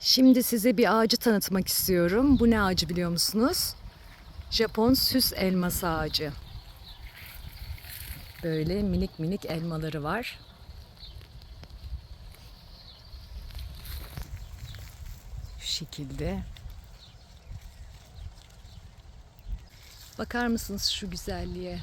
Şimdi size bir ağacı tanıtmak istiyorum. Bu ne ağacı biliyor musunuz? Japon süs elması ağacı. Böyle minik minik elmaları var. Şu şekilde. Bakar mısınız şu güzelliğe?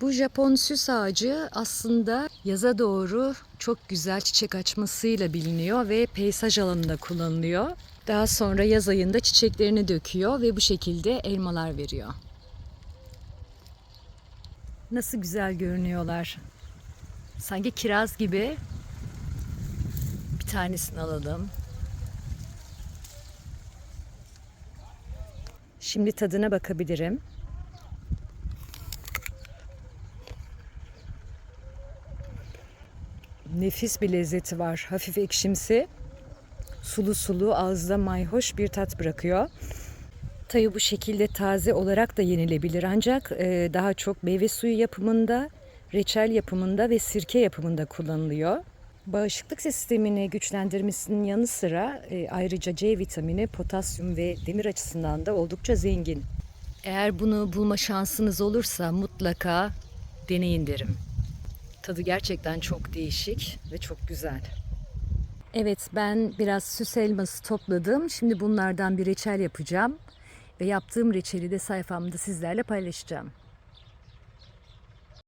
Bu Japon süs ağacı aslında yaza doğru çok güzel çiçek açmasıyla biliniyor ve peyzaj alanında kullanılıyor. Daha sonra yaz ayında çiçeklerini döküyor ve bu şekilde elmalar veriyor. Nasıl güzel görünüyorlar. Sanki kiraz gibi. Bir tanesini alalım. Şimdi tadına bakabilirim. Nefis bir lezzeti var. Hafif ekşimsi. Sulu sulu ağızda mayhoş bir tat bırakıyor. Tabii bu şekilde taze olarak da yenilebilir ancak e, daha çok meyve suyu yapımında, reçel yapımında ve sirke yapımında kullanılıyor. Bağışıklık sistemini güçlendirmesinin yanı sıra e, ayrıca C vitamini, potasyum ve demir açısından da oldukça zengin. Eğer bunu bulma şansınız olursa mutlaka deneyin derim. Tadı gerçekten çok değişik ve çok güzel. Evet ben biraz süs elması topladım. Şimdi bunlardan bir reçel yapacağım. Ve yaptığım reçeli de sayfamda sizlerle paylaşacağım.